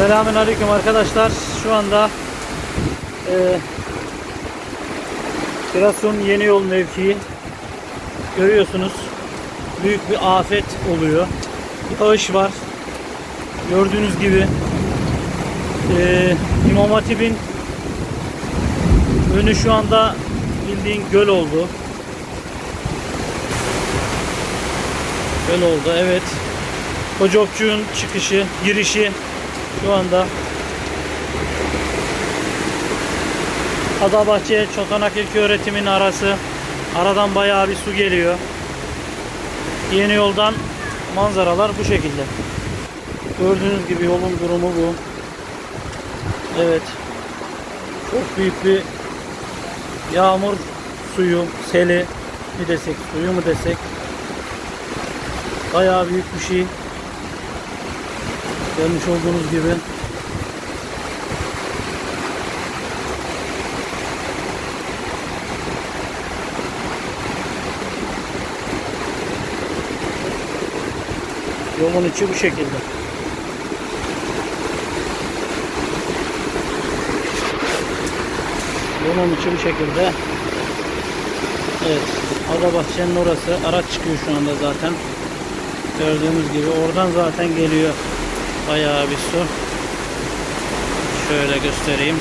Selamün Aleyküm arkadaşlar. Şu anda e, Giresun Yeni Yol mevkii görüyorsunuz. Büyük bir afet oluyor. Yağış var. Gördüğünüz gibi e, İmam Hatip'in önü şu anda bildiğin göl oldu. Göl oldu evet. Kocokçuğun çıkışı, girişi şu anda Adabahçe Çotanak öğretimin arası aradan bayağı bir su geliyor. Yeni yoldan manzaralar bu şekilde. Gördüğünüz gibi yolun durumu bu. Evet. Çok büyük bir yağmur suyu, seli mi desek, suyu mu desek bayağı büyük bir şey. Görmüş olduğunuz gibi. Yolun içi bu şekilde. Yolun içi bu şekilde. Evet. Arabahçe'nin orası. Araç çıkıyor şu anda zaten. Gördüğünüz gibi oradan zaten geliyor bayağı bir su. Şöyle göstereyim.